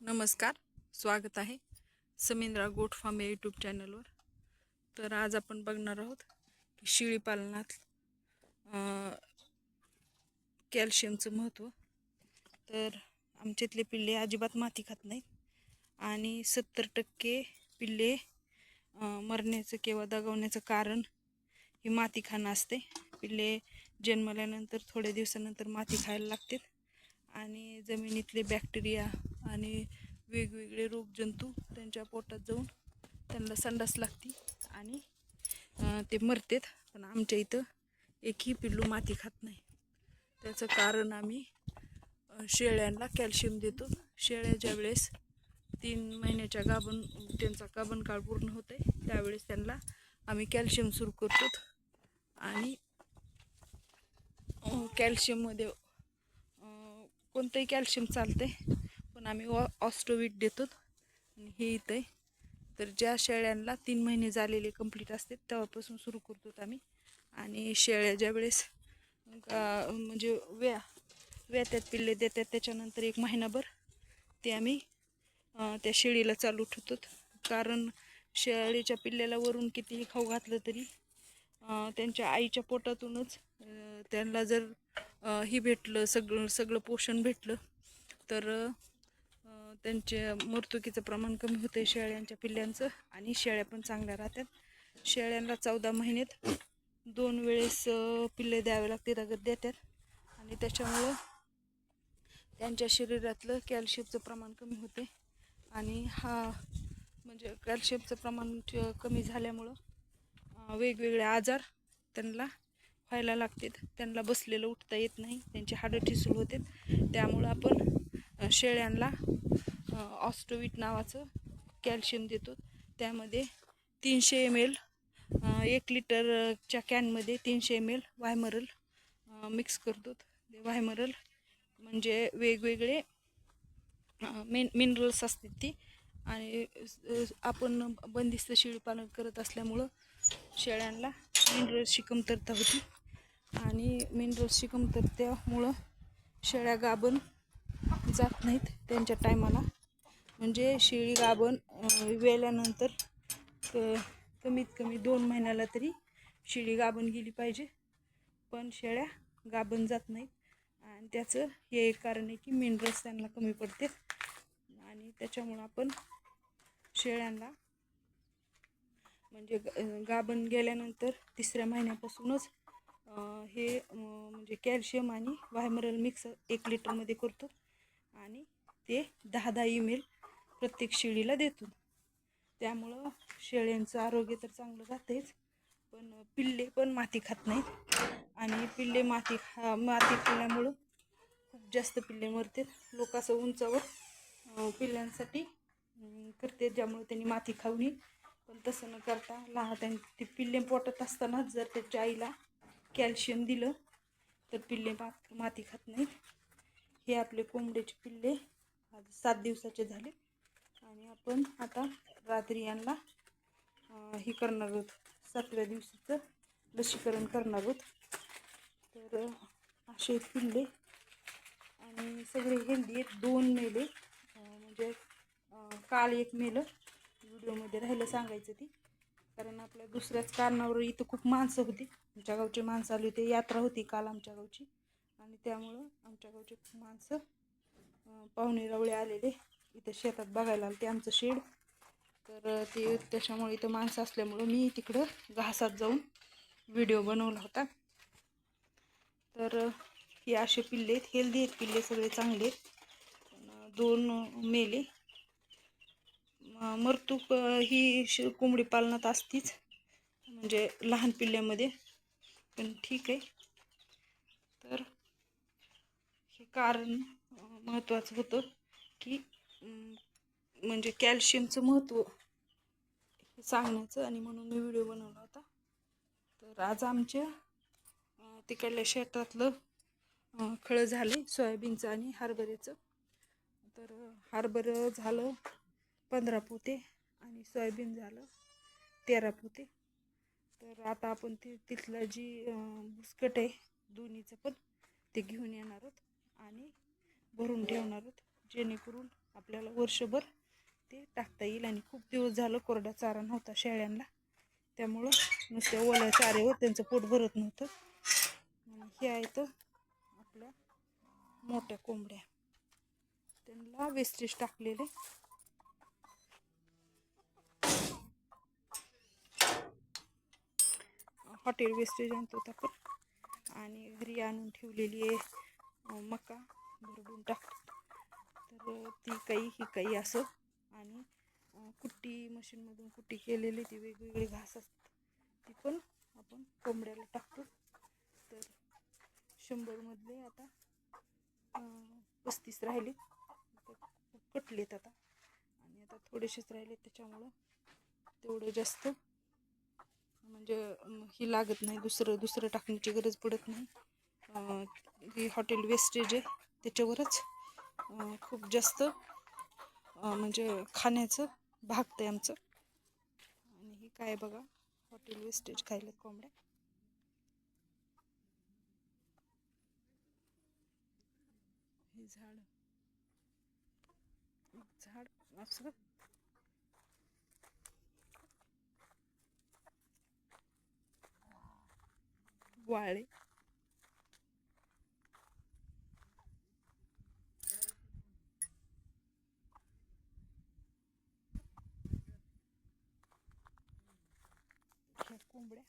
नमस्कार स्वागत आहे समिंद्रा गोट फार्म या यूट्यूब चॅनलवर तर आज आपण बघणार आहोत की शेळी पालनात कॅल्शियमचं महत्त्व तर आमच्यातले पिल्ले अजिबात माती खात नाहीत आणि सत्तर टक्के पिल्ले मरण्याचं किंवा दगावण्याचं कारण हे माती खाणं असते. पिल्ले जन्मल्यानंतर थोड्या दिवसानंतर माती खायला लागतात आणि जमिनीतले बॅक्टेरिया आणि वेगवेगळे रोगजंतू त्यांच्या पोटात जाऊन त्यांना संडास लागती आणि ते मरतात. पण आमच्या इथं एकही पिल्लू माती खात नाही. त्याचं कारण आम्ही शेळ्यांना कॅल्शियम देतो. शेळ्या ज्या वेळेस तीन महिन्याच्या गाभण त्यांचा गाभण काळ पूर्ण होते त्यावेळेस त्यांना आम्ही कॅल्शियम सुरू करतो. आणि कॅल्शियममध्ये कोणतंही कॅल्शियम चालते पण आम्ही ऑ ऑस्टोविट देतो. आणि हे इथं आहे. तर ज्या शेळ्यांना तीन महिने झालेले कंप्लीट असते तेव्हापासून सुरू करतो आम्ही. आणि शेळ्या ज्या वेळेस म्हणजे व्या व्यात्यात पिल्ले देतात त्याच्यानंतर एक महिनाभर ते आम्ही त्या शेळीला चालू ठेवतो. कारण शेळीच्या पिल्ल्याला वरून कितीही खाऊ घातलं तरी त्यांच्या आईच्या पोटातूनच त्यांना जर हे ही भेटलं सगळं सगळं पोषण भेटलं तर त्यांचे मृत्युकीचं प्रमाण कमी होतं शेळ्यांच्या पिल्ल्यांचं आणि शेळ्या पण चांगल्या राहतात. शेळ्यांना चौदा महिन्यात दोन वेळेस पिल्ले द्यावे लागते रगत देतात. आणि त्याच्यामुळं त्यांच्या शरीरातलं कॅल्शियमचं प्रमाण कमी होते आणि हा म्हणजे कॅल्शियमचं प्रमाण ठ- कमी झाल्यामुळं वेगवेगळे आजार त्यांना व्हायला लागतात. त्यांना बसलेलं उठता येत नाही त्यांची हाडं ठिसूळ होतात. त्यामुळं आपण शेळ्यांना ऑस्ट्रोविट ऑस्टोविट नावाचं कॅल्शियम देतो. त्यामध्ये तीनशे एम एल एक लिटरच्या कॅनमध्ये तीनशे एम एल वायमरल मिक्स करतो. व्हायमरल वायमरल म्हणजे वेगवेगळे मिन मिनरल्स असतात ती. आणि आपण बंदिस्त शेळीपालन करत असल्यामुळं शेळ्यांना मिनरल्सची कमतरता होती. आणि मिनरल्सची कमतरतेमुळं शेळ्या गाभण जात नाहीत. त्यांच्या टायमाला म्हणजे शेळी गाभण वेल्यानंतर क कमीत कमी दोन महिन्याला तरी शेळी गाभण गेली पाहिजे. पण शेळ्या गाभण जात नाहीत. आणि त्याचं हे एक कारण आहे की मिनरल्स त्यांना कमी पडते. आणि त्याच्यामुळं आपण शेळ्यांना म्हणजे ग- गाभण गेल्यानंतर तिसऱ्या महिन्यापासूनच हे म्हणजे कॅल्शियम आणि व्हायमरल मिक्स एक लिटरमध्ये करतो. आणि ते दहा दहा ईमेल प्रत्येक शेळीला देतो. त्यामुळं शेळ्यांचं आरोग्य तर चांगलं राहतेच पण पिल्ले पण माती खात नाहीत. आणि पिल्ले माती खा माती खाल्ल्यामुळं खूप जास्त पिल्ले मरतात. लोक असं उंचावर पिल्ल्यांसाठी पिल्लांसाठी करते ज्यामुळे त्यांनी माती खाऊ नये. पण तसं न करता लहान त्यां ते पिल्ले पोटत असतानाच जर त्याच्या आईला कॅल्शियम दिलं तर पिल्ले मात माती खात नाहीत. हे आपले कोंबड्याचे पिल्ले आज सात दिवसाचे झाले. आणि आपण आता रात्री यांना हे करणार आहोत. सातव्या दिवशीचं लसीकरण करणार आहोत. तर असे पिल्ले आणि सगळे हेल्दी आहेत. दोन मेले. म्हणजे काल एक मेलं. व्हिडिओमध्ये राहिलं सांगायचं ती. कारण आपल्या दुसऱ्याच कारणावर इथं खूप माणसं होती. आमच्या गावची माणसं आली होती. यात्रा होती काल आमच्या गावची. आणि त्यामुळं आमच्या गावचे खूप माणसं पाहुणे रावळे आलेले. इथं शेतात बघायला आलं ते आमचं शेड. तर ते त्याच्यामुळे इथं माणसं असल्यामुळं मी तिकडं घासात जाऊन व्हिडिओ बनवला होता. तर हे असे पिल्ले आहेत. हेल्दी आहेत पिल्ले सगळे चांगले आहेत. दोन मेले. मरतूक ही श कोंबडी पालनात असतीच. म्हणजे लहान पिल्ल्यामध्ये. पण ठीक आहे. तर हे कारण महत्त्वाचं होतं की म्हणजे कॅल्शियमचं महत्त्व हे सांगण्याचं आणि म्हणून मी व्हिडिओ बनवला होता. तर आज आमच्या तिकडल्या शेतातलं अं, खळं झाले सोयाबीनचं आणि हरभऱ्याचं. तर हरभरं झालं पंधरा पोते आणि सोयाबीन झालं तेरा पोते. तर आता आपण ते तिथलं जी बुस्कट आहे दोन्हीचं पण ते घेऊन येणार आहोत आणि भरून ठेवणार आहोत जेणेकरून आपल्याला वर्षभर ते टाकता येईल आणि खूप दिवस झालं कोरडा चारा नव्हता शेळ्यांना. त्यामुळं नुसत्या ओल्या चाऱ्यावर त्यांचं पोट भरत नव्हतं. आणि हे आहेत आपल्या मोठ्या कोंबड्या. त्यांना वेस्टेज टाकलेले. हॉटेल वेस्टेज आणतो आपण. आणि घरी आणून ठेवलेली आहे मका भरडून टाकतो. ती काही ही काही असं. आणि कुट्टी मशीनमधून कुट्टी केलेली ती वेगवेगळी घास असतात. ती पण आपण कोंबड्याला टाकतो. तर शंभरमधले आता पस्तीस राहिले. कटलेत आता. आणि आता थोडेसेच राहिले. त्याच्यामुळं तेवढं जास्त म्हणजे ही लागत नाही. दुसरं दुसरं टाकण्याची गरज पडत नाही. अं, हॉटेल वेस्टेज आहे. त्याच्यावरच खूप जास्त म्हणजे खाण्याचं भागतंय आमचं. आणि हे काय बघा हॉटेल वेस्टेज खायला कोंबड्या. हे झाड. झाड असं. वाळे. कोंबड्या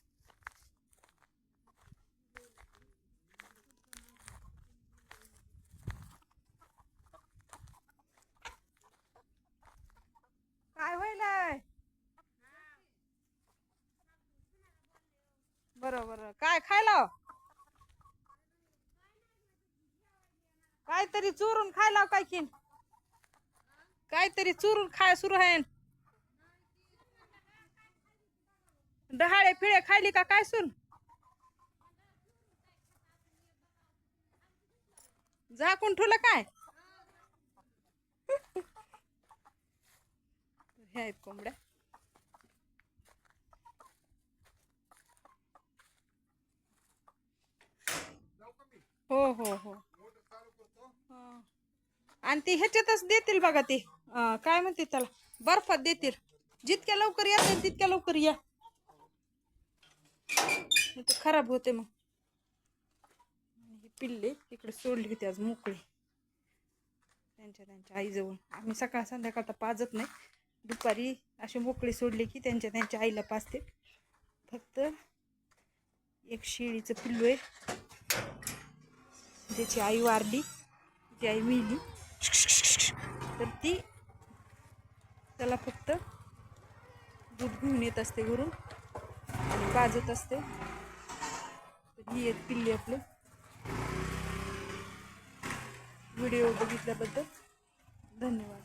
काय व्हायलाय? बरोबर काय खायला? काहीतरी चोरून खायला काय किन काहीतरी चोरून खाय सुरू आहे डहाळे फिळे खायली का काय सुन? झाकून ठेवलं काय? हे आहेत कोंबड्या. हो हो हो. आणि ते ह्याच्यातच देतील बघा ते. काय म्हणते त्याला? बर्फात देतील. जितक्या लवकर या तितक्या लवकर या. नाही तर खराब होते मग. हे पिल्ले इकडे सोडली होती आज मोकळी. त्यांच्या त्यांच्या आईजवळ. आम्ही सकाळ संध्याकाळ तर पाजत नाही. दुपारी अशी मोकळी सोडली की त्यांच्या त्यांच्या आईला पाजते. फक्त एक शेळीचं पिल्लू आहे. ज्याची आई वारली ती आई मिळली तर ती त्याला फक्त दूध घेऊन येत असते घरून आणि पाजत असते. ही आहेत किल्ली आपले. व्हिडिओ बघितल्याबद्दल धन्यवाद.